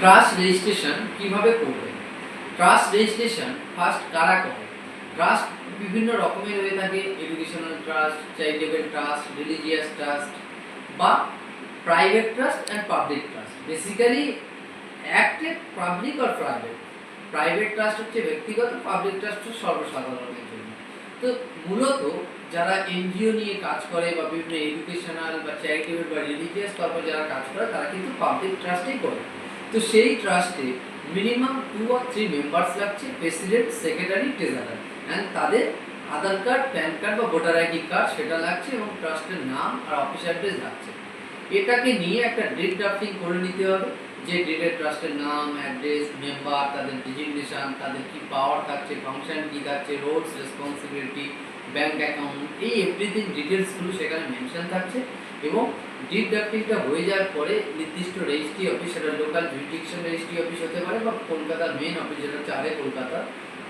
Trust registration কীভাবে করবে? Trust registration first কারা করে? ট্রাস্ট বিভিন্ন রকমের হয়ে থাকে educational trust charitable trust religious trust বা private trust and public trust basically অ্যাক্টে public আর প্রাইভেট প্রাইভেট ট্রাস্ট হচ্ছে ব্যক্তিগত পাবলিক ট্রাস্ট হচ্ছে সর্বসাধারণের জন্য। তো মূলত যারা এনজিও নিয়ে কাজ করে বা বিভিন্ন এডুকেশনাল বা চ্যারিটেবল বা রিলিজিয়াস পারপাস যারা কাজ করে, তারা কিন্তু পাবলিক ট্রাস্টেই করে। তো সেই ট্রাস্টে মিনিমাম টু আর থ্রি মেম্বার্স লাগছে প্রেসিডেন্ট সেক্রেটারি ট্রেজারার অ্যান্ড তাদের আধার কার্ড প্যান কার্ড বা ভোটার আইডি কার্ড সেটা লাগছে এবং ট্রাস্টের নাম আর অফিস অ্যাড্রেস লাগছে। এটাকে নিয়ে একটা ডেট ড্রাফটিং করে নিতে হবে, যে ডেটের ট্রাস্টের নাম অ্যাড্রেস মেম্বার তাদের ডিজিগনেশন তাদের কি পাওয়ার থাকছে ফাংশন কি থাকছে রোডস রেসপন্সিবিলিটি ব্যাংক অ্যাকাউন্ট এই এভরিথিং ডিটেলসগুলো সেখানে মেনশন থাকছে এবং ডিড ড্রাফটিংটা হয়ে যাওয়ার পরে নির্দিষ্ট রেজিস্ট্রি অফিস সেটা লোকাল জুডিকশন রেজিস্ট্রি অফিস হতে পারে বা কলকাতার মেন অফিস যেটা চারে কলকাতা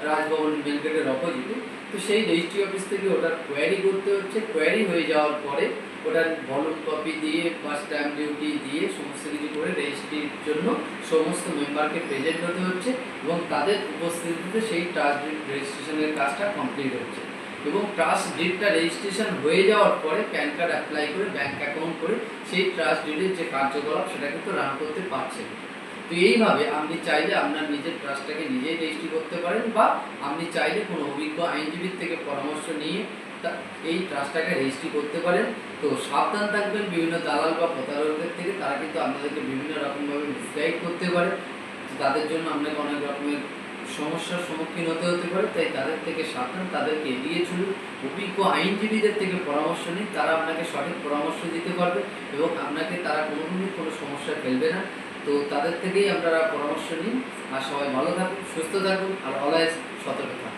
রাজভবন মেলগেটের অপোজিটে তো সেই রেজিস্ট্রি অফিস থেকে ওটার কোয়ারি করতে হচ্ছে। কোয়ারি হয়ে যাওয়ার পরে ওটার ভলুম কপি দিয়ে বা স্ট্যাম্প ডিউটি দিয়ে, সমস্ত কিছু করে রেজিস্ট্রির জন্য সমস্ত মেম্বারকে প্রেজেন্ট হতে হচ্ছে এবং তাদের উপস্থিতিতে সেই ট্রাস্ট রেজিস্ট্রেশনের কাজটা কমপ্লিট হচ্ছে। এবং ট্রাস্ট ডিডটা রেজিস্ট্রেশন হয়ে যাওয়ার পরে প্যান কার্ড অ্যাপ্লাই করে ব্যাংক অ্যাকাউন্ট করে সেই ট্রাস্ট ডিডের যে কার্যকলাপ সেটা কিন্তু রান করতে পারছেন। তো এইভাবে আপনি চাইলে আপনার নিজের ট্রাস্টটাকে নিজেই রেজিস্ট্রি করতে পারেন বা আপনি চাইলে কোনো অভিজ্ঞ আইনজীবীর থেকে পরামর্শ নিয়ে এই ট্রাস্টটাকে রেজিস্ট্রি করতে পারেন। তো সাবধান থাকবেন, বিভিন্ন দালাল বা প্রতারকদের থেকে তারা কিন্তু আপনাদেরকে বিভিন্ন রকমভাবে মিসগাইড করতে পারে। তাদের জন্য আপনাকে অনেক রকমের সমস্যার সম্মুখীন হতে হতে পারে, তাই তাদের থেকে সাবধান, তাদেরকে এড়িয়ে চলুন। অভিজ্ঞ আইনজীবীদের থেকে পরামর্শ নিন, তারা আপনাকে সঠিক পরামর্শ দিতে পারবে এবং আপনাকে তারা কোনোদিনই কোনো সমস্যা ফেলবে না। তো তাদের থেকেই আপনারা পরামর্শ নিন। আর সবাই ভালো থাকুন, সুস্থ থাকুন, আর অলওয়েজ সতর্ক থাকুন।